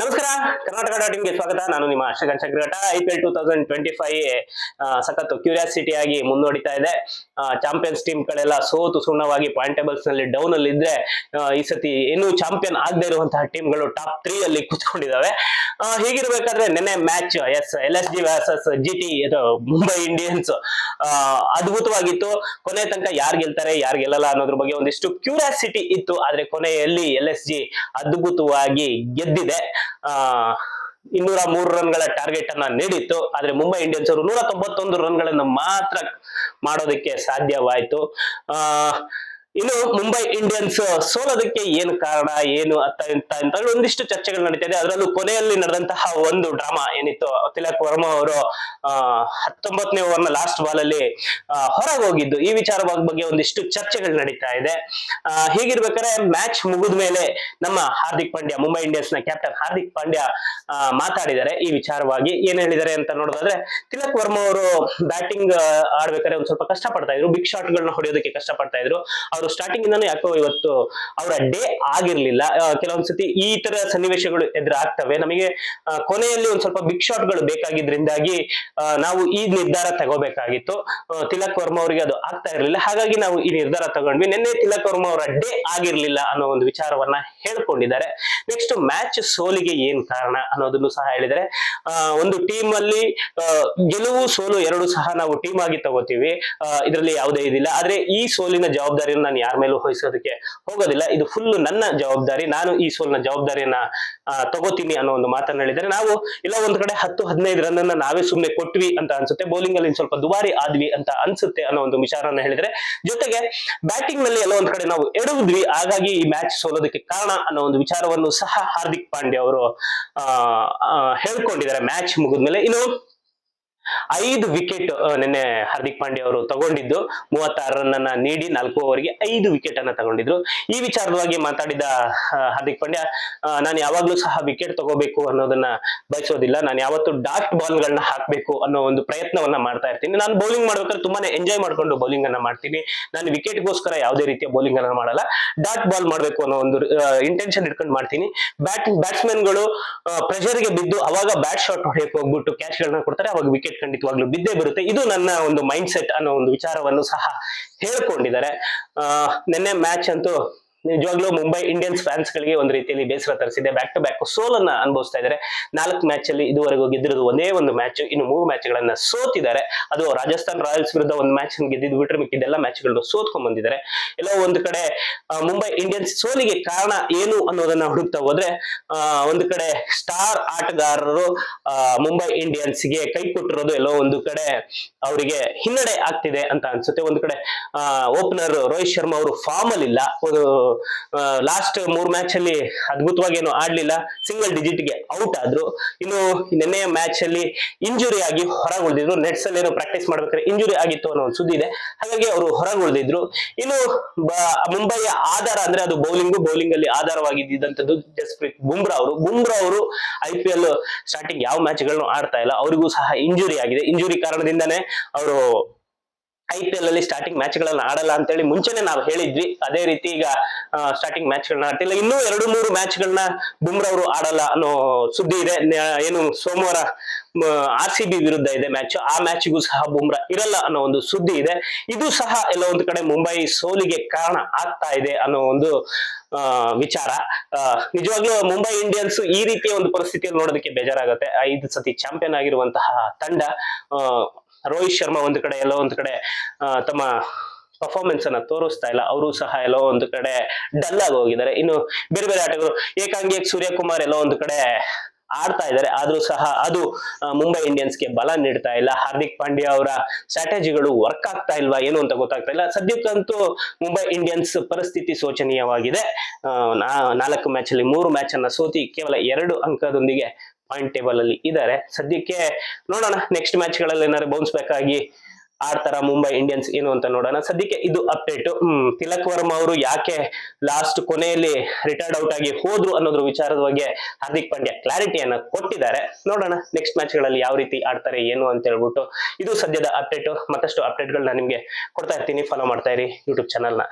ನಮಸ್ಕಾರ. ಕರ್ನಾಟಕ ಡಾಟ್ ಇನ್ಗೆ ಸ್ವಾಗತ. ನಾನು ನಿಮ್ಮ ಅಶ್ರಗನ್ ಚಕ್ರಘಟ I P L two thousand twenty five ಸಖತ್ತು ಕ್ಯೂರಿಯಾಸಿಟಿ ಆಗಿ ಮುಂದೂಡಿತಾ ಇದೆ. ಚಾಂಪಿಯನ್ಸ್ ಟೀಮ್ ಗಳೆಲ್ಲ ಸೋತು ಸುಣ್ಣವಾಗಿ ಪಾಯಿಂಟ್ ಟೇಬಲ್ಸ್ನಲ್ಲಿ ಡೌನ್ ಅಲ್ಲಿ ಇದ್ರೆ ಈ ಸತಿ ಇನ್ನೂ ಚಾಂಪಿಯನ್ ಆಗದೆ ಇರುವಂತಹ ಟೀಮ್ಗಳು ಟಾಪ್ ತ್ರೀ ಅಲ್ಲಿ ಕುತ್ಕೊಂಡಿದ್ದಾವೆ ಹೇಗಿರ್ಬೇಕಾದ್ರೆ ನಿನ್ನೆ match S L S G versus G T Mumbai Indians ಅದ್ಭುತವಾಗಿತ್ತು. ಕೊನೆ ತನಕ ಯಾರು ಗೆಲ್ತಾರೆ, ಯಾರು ಗೆಲ್ಲಲ್ಲ ಅನ್ನೋದ್ರ ಬಗ್ಗೆ ಒಂದಿಷ್ಟು ಕ್ಯೂರಿಯಾಸಿಟಿ ಇತ್ತು. ಆದ್ರೆ ಕೊನೆಯಲ್ಲಿ ಎಲ್ ಎಸ್ ಜಿ ಅದ್ಭುತವಾಗಿ ಗೆದ್ದಿದೆ. ಇನ್ನೂರ ಮೂರು ರನ್ಗಳ ಟಾರ್ಗೆಟ್ ಅನ್ನ ನೀಡಿತ್ತು. ಆದ್ರೆ ಮುಂಬೈ ಇಂಡಿಯನ್ಸ್ ಅವರು ನೂರ ತೊಂಬತ್ತೊಂದು ರನ್ಗಳನ್ನು ಮಾತ್ರ ಮಾಡೋದಕ್ಕೆ ಸಾಧ್ಯವಾಯಿತು. ಆ ಇನ್ನು ಮುಂಬೈ ಇಂಡಿಯನ್ಸ್ ಸೋಲೋದಕ್ಕೆ ಏನು ಕಾರಣ, ಏನು ಅಂತ ಅಂತ ಅಂತ ಒಂದಿಷ್ಟು ಚರ್ಚೆಗಳು ನಡೀತಾ ಇದೆ ಅದರಲ್ಲೂ ಕೊನೆಯಲ್ಲಿ ನಡೆದಂತಹ ಒಂದು ಡ್ರಾಮಾ ಏನಿತ್ತು, ತಿಲಕ್ ವರ್ಮಾ ಅವರು ಹತ್ತೊಂಬತ್ತನೇ ಓವರ್ನ ಲಾಸ್ಟ್ ಬಾಲ್ ಅಲ್ಲಿ ಹೊರಗೆ ಹೋಗಿದ್ದು ಈ ವಿಚಾರ ಬಗ್ಗೆ ಒಂದಿಷ್ಟು ಚರ್ಚೆಗಳು ನಡೀತಾ ಇದೆ. ಹೀಗಿರ್ಬೇಕಾದ್ರೆ ಮ್ಯಾಚ್ ಮುಗಿದ ಮೇಲೆ ನಮ್ಮ ಹಾರ್ದಿಕ್ ಪಾಂಡ್ಯ, ಮುಂಬೈ ಇಂಡಿಯನ್ಸ್ನ ಕ್ಯಾಪ್ಟನ್ ಹಾರ್ದಿಕ್ ಪಾಂಡ್ಯ ಮಾತಾಡಿದ್ದಾರೆ. ಈ ವಿಚಾರವಾಗಿ ಏನ್ ಹೇಳಿದ್ದಾರೆ ಅಂತ ನೋಡೋದಾದ್ರೆ, ತಿಲಕ್ ವರ್ಮಾ ಅವರು ಬ್ಯಾಟಿಂಗ್ ಆಡ್ಬೇಕಾದ್ರೆ ಒಂದ್ ಸ್ವಲ್ಪ ಕಷ್ಟ ಪಡ್ತಾ ಇದ್ರು. ಬಿಗ್ ಶಾಟ್ ಗಳನ್ನ ಹೊಡೆಯೋದಕ್ಕೆ ಕಷ್ಟ ಪಡ್ತಾ ಇದ್ರು. ಅವರು ಸ್ಟಾರ್ಟಿಂಗ್ ಇಂದಾನು ಯಾಕೋ ಇವತ್ತು ಅವರ ಡೇ ಆಗಿರ್ಲಿಲ್ಲ. ಕೆಲವೊಂದ್ಸತಿ ಈ ತರ ಸನ್ನಿವೇಶಗಳು ಎದುರಾಗ್ತವೆ. ನಮಗೆ ಕೊನೆಯಲ್ಲಿ ಒಂದ್ ಸ್ವಲ್ಪ ಬಿಗ್ ಶಾಟ್ಗಳು ಬೇಕಾಗಿದ್ರಿಂದಾಗಿ ನಾವು ಈ ನಿರ್ಧಾರ ತಗೋಬೇಕಾಗಿತ್ತು. ತಿಲಕ್ ವರ್ಮಾ ಅವರಿಗೆ ಅದು ಆಗ್ತಾ ಇರಲಿಲ್ಲ. ಹಾಗಾಗಿ ನಾವು ಈ ನಿರ್ಧಾರ ತಗೊಂಡ್ವಿ. ನಿನ್ನೆ ತಿಲಕ್ ವರ್ಮಾ ಅವರ ಡೇ ಆಗಿರ್ಲಿಲ್ಲ ಅನ್ನೋ ಒಂದು ವಿಚಾರವನ್ನ ಹೇಳ್ಕೊಂಡಿದ್ದಾರೆ. ನೆಕ್ಸ್ಟ್ ಮ್ಯಾಚ್ ಸೋಲಿಗೆ ಏನ್ ಕಾರಣ ಅನ್ನೋದನ್ನು ಸಹ ಹೇಳಿದ್ರೆ ಒಂದು ಟೀಮ್ ಅಲ್ಲಿ ಗೆಲುವು ಸೋಲು ಎರಡು ಸಹ ನಾವು ಟೀಮ್ ಆಗಿ ತಗೋತೀವಿ. ಇದರಲ್ಲಿ ಯಾವುದೇ ಇದಿಲ್ಲ. ಆದ್ರೆ ಈ ಸೋಲಿನ ಜವಾಬ್ದಾರಿಯನ್ನು ನಾನು ಯಾರ ಮೇಲೂ ವಹಿಸೋದಕ್ಕೆ ಹೋಗೋದಿಲ್ಲ. ಇದು ಫುಲ್ ನನ್ನ ಜವಾಬ್ದಾರಿ. ನಾನು ಈ ಸೋಲ್ನ ಜವಾಬ್ದಾರಿಯನ್ನ ತಗೋತೀನಿ ಅನ್ನೋ ಒಂದು ಮಾತನ್ನ ಹೇಳಿದ್ದಾರೆ ನಾವು ಇಲ್ಲ, ಒಂದ್ ಕಡೆ ಹತ್ತು ಹದಿನೈದು ರನ್ ಅನ್ನ ನಾವೇ ಸುಮ್ಮನೆ ಕೊಟ್ವಿ ಅಂತ ಅನ್ಸುತ್ತೆ. ಬೌಲಿಂಗ್ ಅಲ್ಲಿ ಸ್ವಲ್ಪ ದುಬಾರಿ ಆದ್ವಿ ಅಂತ ಅನ್ಸುತ್ತೆ ಅನ್ನೋ ಒಂದು ವಿಚಾರನ ಹೇಳಿದ್ರೆ, ಜೊತೆಗೆ ಬ್ಯಾಟಿಂಗ್ನಲ್ಲಿ ಎಲ್ಲ ಒಂದ್ ಕಡೆ ನಾವು ಎಡವಿದ್ವಿ. ಹಾಗಾಗಿ ಈ ಮ್ಯಾಚ್ ಸೋಲೋದಕ್ಕೆ ಕಾರಣ ಅನ್ನೋ ಒಂದು ವಿಚಾರವನ್ನು ಸಹ ಹಾರ್ದಿಕ್ ಪಾಂಡ್ಯ ಅವರು ಹೇಳ್ಕೊಂಡಿದ್ದಾರೆ. ಮ್ಯಾಚ್ ಮುಗಿದ್ಮೇಲೆ ಇನ್ನು ಐದು ವಿಕೆಟ್ ನಿನ್ನೆ ಹಾರ್ದಿಕ್ ಪಾಂಡ್ಯ ಅವರು ತಗೊಂಡಿದ್ದು. ಮೂವತ್ತಾರು ರನ್ ನೀಡಿ ನಾಲ್ಕು ಓವರ್ಗೆ ಐದು ವಿಕೆಟ್ ಅನ್ನ ತಗೊಂಡಿದ್ರು. ಈ ವಿಚಾರವಾಗಿ ಮಾತಾಡಿದ ಹಾರ್ದಿಕ್ ಪಾಂಡ್ಯ ನಾನು ಯಾವಾಗ್ಲೂ ಸಹ ವಿಕೆಟ್ ತಗೋಬೇಕು ಅನ್ನೋದನ್ನ ಬಯಸೋದಿಲ್ಲ. ನಾನು ಯಾವತ್ತು ಡಾಟ್ ಬಾಲ್ ಗಳನ್ನ ಹಾಕ್ಬೇಕು ಅನ್ನೋ ಒಂದು ಪ್ರಯತ್ನವನ್ನ ಮಾಡ್ತಾ ಇರ್ತೀನಿ. ನಾನು ಬೌಲಿಂಗ್ ಮಾಡ್ಬೇಕಾದ್ರೆ ತುಂಬಾನೇ ಎಂಜಾಯ್ ಮಾಡ್ಕೊಂಡು ಬೌಲಿಂಗ್ ಅನ್ನ ಮಾಡ್ತೀನಿ. ನಾನು ವಿಕೆಟ್ಗೋಸ್ಕರ ಯಾವುದೇ ರೀತಿಯ ಬೌಲಿಂಗ್ ಅನ್ನ ಮಾಡಲ್ಲ. ಡಾಟ್ ಬಾಲ್ ಮಾಡ್ಬೇಕು ಅನ್ನೋ ಒಂದು ಇಂಟೆನ್ಷನ್ ಇಟ್ಕೊಂಡು ಮಾಡ್ತೀನಿ. ಬ್ಯಾಟ್ ಬ್ಯಾಟ್ಸ್ಮನ್ಗಳು ಪ್ರೆಷರ್ಗೆ ಬಿದ್ದು ಅವಾಗ ಬ್ಯಾಟ್ ಶಾಟ್ ಹೊಡೆಯಕ್ಕೆ ಹೋಗ್ಬಿಟ್ಟು ಕ್ಯಾಚ್ ಗಳನ್ನ ಕೊಡ್ತಾರೆ. ಅವಾಗ ವಿಕೆಟ್ ಖಂಡಿತವಾಗ್ಲೂ ಬಿದ್ದೇ ಬರುತ್ತೆ, ಇದು ನನ್ನ ಒಂದು ಮೈಂಡ್ ಸೆಟ್ ಅನ್ನೋ ಒಂದು ವಿಚಾರವನ್ನು ಸಹ ಹೇಳ್ಕೊಂಡಿದ್ದಾರೆ. ನಿನ್ನೆ ಮ್ಯಾಚ್ ಅಂತೂ ನಿಜವಾಗ್ಲೂ ಮುಂಬೈ ಇಂಡಿಯನ್ಸ್ ಫ್ಯಾನ್ಸ್ ಗಳಿಗೆ ಒಂದು ರೀತಿಯಲ್ಲಿ ಬೇಸರ ತರಿಸಿದೆ. ಬ್ಯಾಕ್ ಟು ಬ್ಯಾಕ್ ಸೋಲನ್ನ ಅನುಭವಿಸ್ತಾ ಇದ್ದಾರೆ. ನಾಲ್ಕು ಮ್ಯಾಚ್ ಅಲ್ಲಿ ಇದುವರೆಗೂ ಗೆದ್ದಿರೋದು ಒಂದೇ ಒಂದು ಮ್ಯಾಚ್ ಇನ್ನು ಮೂರು ಮ್ಯಾಚ್ ಗಳನ್ನ ಸೋತಿದ್ದಾರೆ. ಅದು ರಾಜಸ್ಥಾನ್ ರಾಯಲ್ಸ್ ವಿರುದ್ಧ ಒಂದು ಮ್ಯಾಚ್ ಗೆದ್ದಿದ್ದು ಬಿಟ್ರೆ ಮಿಕ್ಕಿದ್ದೆಲ್ಲ ಮ್ಯಾಚ್ಗಳನ್ನು ಸೋತ್ಕೊಂಡ್ ಬಂದಿದ್ದಾರೆ. ಎಲ್ಲೋ ಒಂದು ಕಡೆ ಮುಂಬೈ ಇಂಡಿಯನ್ಸ್ ಸೋಲಿಗೆ ಕಾರಣ ಏನು ಅನ್ನೋದನ್ನ ಹುಡುಕ್ತಾ ಹೋದ್ರೆ ಒಂದು ಕಡೆ ಸ್ಟಾರ್ ಆಟಗಾರರು ಮುಂಬೈ ಇಂಡಿಯನ್ಸ್ಗೆ ಕೈ ಕೊಟ್ಟಿರೋದು ಎಲ್ಲೋ ಒಂದು ಕಡೆ ಅವರಿಗೆ ಹಿನ್ನಡೆ ಆಗ್ತಿದೆ ಅಂತ ಅನ್ಸುತ್ತೆ. ಒಂದು ಕಡೆ ಓಪನರ್ ರೋಹಿತ್ ಶರ್ಮಾ ಅವರು ಫಾರ್ಮ್ ಅಲ್ಲಿ ಇಲ್ಲ ಲಾಸ್ಟ್ ಮೂರ್ ಮ್ಯಾಚ್ ಅಲ್ಲಿ ಅದ್ಭುತವಾಗಿ ಏನು ಆಡ್ಲಿಲ್ಲ. ಸಿಂಗಲ್ ಡಿಜಿಟ್ಗೆ ಔಟ್ ಆದ್ರು. ಇನ್ನು ನಿನ್ನೆಯ ಮ್ಯಾಚ್ ಅಲ್ಲಿ ಇಂಜುರಿ ಆಗಿ ಹೊರಗೆ ಉಳಿದಿದ್ರು ನೆಟ್ಸ್ ಅಲ್ಲಿ ಏನೋ ಪ್ರಾಕ್ಟೀಸ್ ಮಾಡ್ಬೇಕಾದ್ರೆ ಇಂಜುರಿ ಆಗಿತ್ತು ಅನ್ನೋ ಒಂದು ಸುದ್ದಿ ಇದೆ. ಹಾಗಾಗಿ ಅವರು ಹೊರಗೆ ಉಳಿದಿದ್ರು ಇನ್ನು ಮುಂಬೈಯ ಆಧಾರ ಅಂದ್ರೆ ಅದು ಬೌಲಿಂಗ್ ಬೌಲಿಂಗ್ ಅಲ್ಲಿ ಆಧಾರವಾಗಿದ್ದಂಥದ್ದು ಜಸ್ಪ್ರೀತ್ ಬುಮ್ರಾ ಅವರು. ಬುಮ್ರಾ ಅವರು ಐ ಪಿ ಎಲ್ ಸ್ಟಾರ್ಟಿಂಗ್ ಯಾವ ಮ್ಯಾಚ್ಗಳನ್ನು ಆಡ್ತಾ ಇಲ್ಲ. ಅವರಿಗೂ ಸಹ ಇಂಜುರಿ ಆಗಿದೆ. ಇಂಜುರಿ ಕಾರಣದಿಂದಾನೇ ಅವರು ಐ ಪಿ ಎಲ್ ಅಲ್ಲಿ ಸ್ಟಾರ್ಟಿಂಗ್ ಮ್ಯಾಚ್ ಗಳನ್ನ ಆಡಲ್ಲ ಅಂತೇಳಿ ಮುಂಚೆನೆ ನಾವು ಹೇಳಿದ್ವಿ. ಅದೇ ರೀತಿ ಈಗ ಸ್ಟಾರ್ಟಿಂಗ್ ಮ್ಯಾಚ್ ಗಳನ್ನ ಆಡ್ತಿಲ್ಲ. ಇನ್ನೂ ಎರಡು, ಮೂರು ಮ್ಯಾಚ್ ಗಳನ್ನ ಬುಮ್ರಾ ಅವರು ಆಡಲ್ಲ ಅನ್ನೋ ಸುದ್ದಿ ಇದೆ. ಏನು ಸೋಮವಾರ ಆರ್ ಸಿ ಬಿ ವಿರುದ್ಧ ಇದೆ ಮ್ಯಾಚ್ ಆ ಮ್ಯಾಚ್ಗೂ ಸಹ ಬುಮ್ರಾ ಇರಲ್ಲ ಅನ್ನೋ ಒಂದು ಸುದ್ದಿ ಇದೆ. ಇದು ಸಹ ಎಲ್ಲ ಒಂದು ಕಡೆ ಮುಂಬೈ ಸೋಲಿಗೆ ಕಾರಣ ಆಗ್ತಾ ಇದೆ ಅನ್ನೋ ಒಂದು ವಿಚಾರ. ನಿಜವಾಗ್ಲೂ ಮುಂಬೈ ಇಂಡಿಯನ್ಸ್ ಈ ರೀತಿಯ ಒಂದು ಪರಿಸ್ಥಿತಿಯಲ್ಲಿ ನೋಡೋದಕ್ಕೆ ಬೇಜಾರಾಗುತ್ತೆ. ಐದು ಸತಿ ಚಾಂಪಿಯನ್ ಆಗಿರುವಂತಹ ತಂಡ ರೋಹಿತ್ ಶರ್ಮಾ ಒಂದು ಕಡೆ ಎಲ್ಲೋ ಒಂದು ಕಡೆ ತಮ್ಮ ಪರ್ಫಾರ್ಮೆನ್ಸ್ ಅನ್ನ ತೋರಿಸ್ತಾ ಇಲ್ಲ, ಅವರು ಸಹ ಎಲ್ಲೋ ಒಂದು ಕಡೆ ಡಲ್ ಆಗಿ ಹೋಗಿದ್ದಾರೆ. ಇನ್ನು ಬೇರೆ ಬೇರೆ ಆಟಗಳು ಏಕಾಂಗಿ ಸೂರ್ಯಕುಮಾರ್ ಎಲ್ಲೋ ಒಂದು ಕಡೆ ಆಡ್ತಾ ಇದ್ದಾರೆ, ಆದ್ರೂ ಸಹ ಅದು ಮುಂಬೈ ಇಂಡಿಯನ್ಸ್ಗೆ ಬಲ ನೀಡ್ತಾ ಇಲ್ಲ. ಹಾರ್ದಿಕ್ ಪಾಂಡ್ಯ ಅವರ ಸ್ಟ್ರಾಟಜಿಗಳು ವರ್ಕ್ ಆಗ್ತಾ ಇಲ್ವಾ, ಏನು ಅಂತ ಗೊತ್ತಾಗ್ತಾ ಇಲ್ಲ. ಸದ್ಯಕ್ಕಂತೂ ಮುಂಬೈ ಇಂಡಿಯನ್ಸ್ ಪರಿಸ್ಥಿತಿ ಶೋಚನೀಯವಾಗಿದೆ. ನಾಲ್ಕು ಮ್ಯಾಚ್ ಅಲ್ಲಿ ಮೂರು ಮ್ಯಾಚ್ ಅನ್ನ ಸೋತಿ ಕೇವಲ ಎರಡು ಅಂಕದೊಂದಿಗೆ ಪಾಯಿಂಟ್ ಟೇಬಲ್ ಅಲ್ಲಿ ಇದ್ದಾರೆ ಸದ್ಯಕ್ಕೆ ನೋಡೋಣ ನೆಕ್ಸ್ಟ್ ಮ್ಯಾಚ್ಗಳಲ್ಲಿ ಏನಾದ್ರು ಬೌನ್ಸ್ ಬ್ಯಾಕ್ ಆಗಿ ಆಡ್ತಾರ ಮುಂಬೈ ಇಂಡಿಯನ್ಸ್ ಏನು ಅಂತ ನೋಡೋಣ. ಸದ್ಯಕ್ಕೆ ಇದು ಅಪ್ಡೇಟ್ ಹ್ಮ್, ತಿಲಕ್ ವರ್ಮ ಅವರು ಯಾಕೆ ಲಾಸ್ಟ್ ಕೊನೆಯಲ್ಲಿ ರಿಟೈರ್ಡ್ ಔಟ್ ಆಗಿ ಹೋದ್ರು ಅನ್ನೋದ್ರ ವಿಚಾರದ ಬಗ್ಗೆ ಹಾರ್ದಿಕ್ ಪಾಂಡ್ಯ ಕ್ಲಾರಿಟಿಯನ್ನು ಕೊಟ್ಟಿದ್ದಾರೆ. ನೋಡೋಣ ನೆಕ್ಸ್ಟ್ ಮ್ಯಾಚ್ಗಳಲ್ಲಿ ಯಾವ ರೀತಿ ಆಡ್ತಾರೆ, ಏನು ಅಂತ ಹೇಳ್ಬಿಟ್ಟು. ಇದು ಸದ್ಯದ ಅಪ್ಡೇಟ್ ಮತ್ತಷ್ಟು ಅಪ್ಡೇಟ್ಗಳನ್ನ ನಿಮ್ಗೆ ಕೊಡ್ತಾ ಇರ್ತೀನಿ. ಫಾಲೋ ಮಾಡ್ತಾ ಇರಿ ಯೂಟ್ಯೂಬ್ ಚಾನಲ್ನ